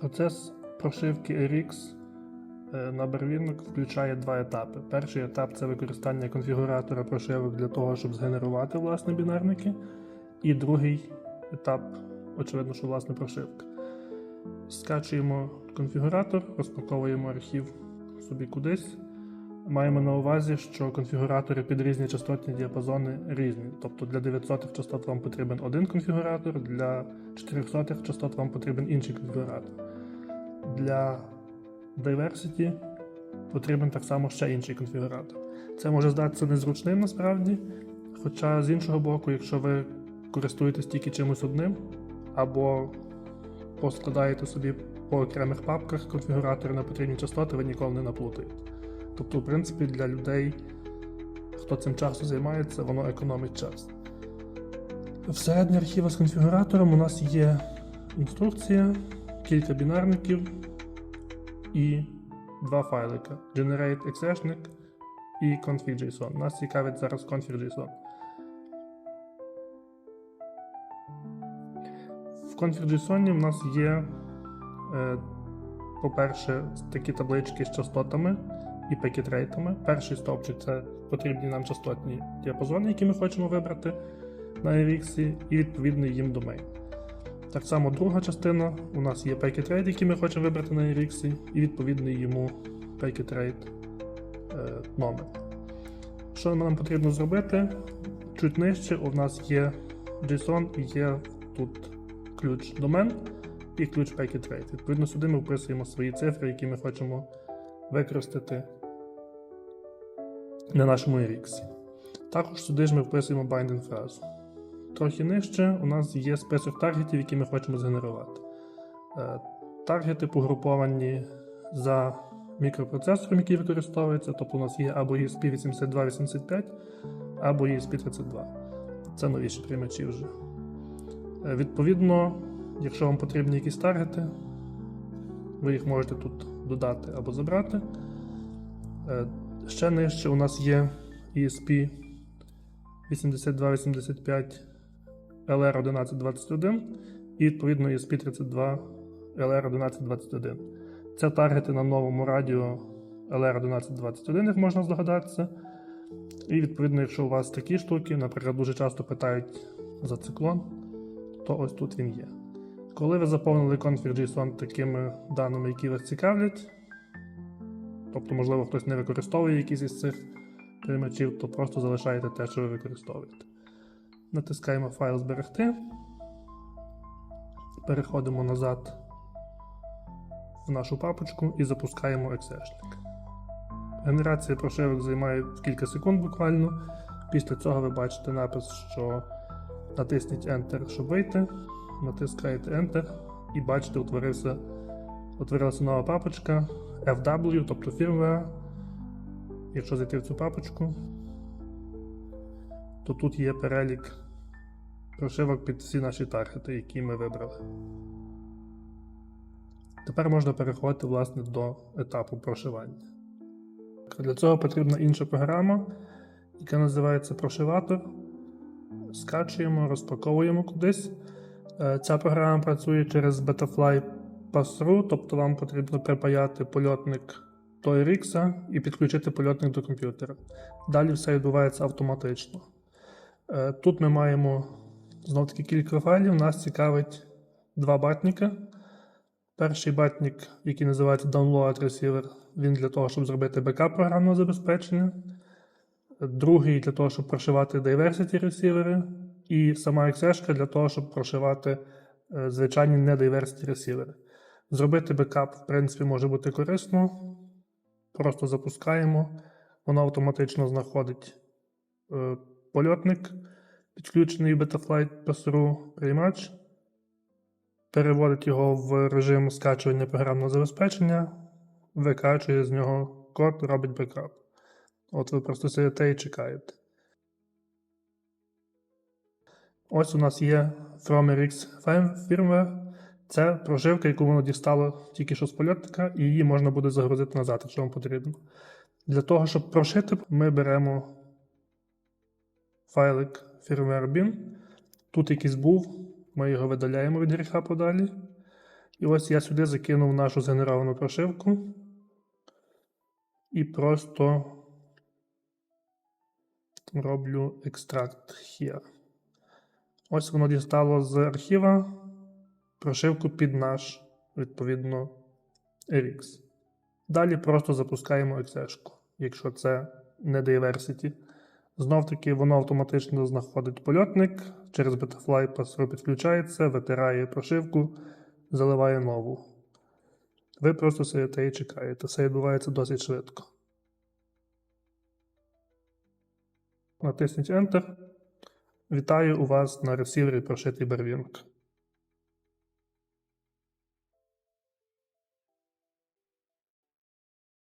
Процес прошивки RX е, на барвінок включає два етапи. Перший етап це використання конфігуратора прошивок для того, щоб згенерувати власне бінарники. І другий етап, очевидно, що власне прошивка. Скачуємо конфігуратор, розпаковуємо архів собі кудись. Маємо на увазі, що конфігуратори під різні частотні діапазони різні. Тобто для 900 частот вам потрібен один конфігуратор, для 400 частот вам потрібен інший конфігуратор. Для Diversity потрібен так само ще інший конфігуратор. Це може здатися незручним насправді. Хоча з іншого боку, якщо ви користуєтесь тільки чимось одним, або поскладаєте собі по окремих папках конфігуратори на потрібні частоти, ви ніколи не наплутаєте. Тобто, в принципі, для людей, хто цим часом займається, воно економить час. Всередині архіва з конфігуратором у нас є інструкція, кілька бінарників і два файлика: Generate Generate.exec і config.json. Нас цікавить зараз config.json. В config.json в нас є, е, по-перше, такі таблички з частотами і пекетрейтами. Перший стовпчик це потрібні нам частотні діапазони, які ми хочемо вибрати на RX, і відповідний їм домейн. Так само друга частина у нас є packet який ми хочемо вибрати на RX, і відповідний йому rate е, номер. Що нам потрібно зробити? Чуть нижче у нас є JSON і є тут ключ домен і ключ packet rate. Відповідно, сюди ми вписуємо свої цифри, які ми хочемо використати на нашому RX. Також сюди ж ми вписуємо binding фразу. Трохи нижче у нас є список таргетів, які ми хочемо згенерувати. Е, Таргети погруповані за мікропроцесором, який використовується, тобто у нас є або ESP8285, або ESP32. Це новіші приймачі вже. Е, Відповідно, якщо вам потрібні якісь таргети, ви їх можете тут додати або забрати. Ще нижче у нас є ESP 8285 LR1121 і відповідно ESP32 LR1121. Це таргети на новому радіо LR1121, як можна здогадатися. І відповідно, якщо у вас такі штуки, наприклад, дуже часто питають за циклон, то ось тут він є. Коли ви заповнили config.json такими даними, які вас цікавлять, тобто, можливо, хтось не використовує якісь із цих приймачів, то просто залишаєте те, що ви використовуєте. Натискаємо файл зберегти. Переходимо назад в нашу папочку і запускаємо екзешник. Генерація прошивок займає кілька секунд буквально. Після цього ви бачите напис, що натисніть Enter, щоб вийти. Натискаєте Enter і бачите, утворився, утворилася нова папочка FW, тобто firmware. Якщо зайти в цю папочку, то тут є перелік прошивок під всі наші таргети, які ми вибрали. Тепер можна переходити власне, до етапу прошивання. Для цього потрібна інша програма, яка називається прошиватор. Скачуємо, розпаковуємо кудись. Е, Ця програма працює через Betafly Pass-Through, тобто вам потрібно припаяти польотник до RX і підключити польотник до комп'ютера. Далі все відбувається автоматично. Е, Тут ми маємо знов таки кілька файлів. Нас цікавить два батніка. Перший батник, який називається Download Receiver, він для того, щоб зробити бекап програмного забезпечення. Другий для того, щоб прошивати diversity ресівери. І сама XE для того, щоб прошивати е, звичайні не diversity ресівери. Зробити бекап, в принципі, може бути корисно. Просто запускаємо, воно автоматично знаходить е, польотник, підключений Betaflight PSRU приймач, переводить його в режим скачування програмного забезпечення, викачує з нього код, робить бекап. От ви просто сидите і чекаєте. Ось у нас є FromRx firmware. Це прошивка, яку воно дістало тільки що з польотника, і її можна буде загрузити назад, якщо вам потрібно. Для того, щоб прошити, ми беремо файлик firmware bin. Тут якийсь був, ми його видаляємо від гріха подалі. І ось я сюди закинув нашу згенеровану прошивку і просто роблю екстракт here. Ось воно дістало з архіва прошивку під наш, відповідно, RX. Далі просто запускаємо екзешку, якщо це не Diversity. Знов таки воно автоматично знаходить польотник, через Betafly пасру підключається, витирає прошивку, заливає нову. Ви просто сидите і чекаєте. Це відбувається досить швидко. Натисніть Enter. Вітаю у вас на ресівері прошитий барвінок.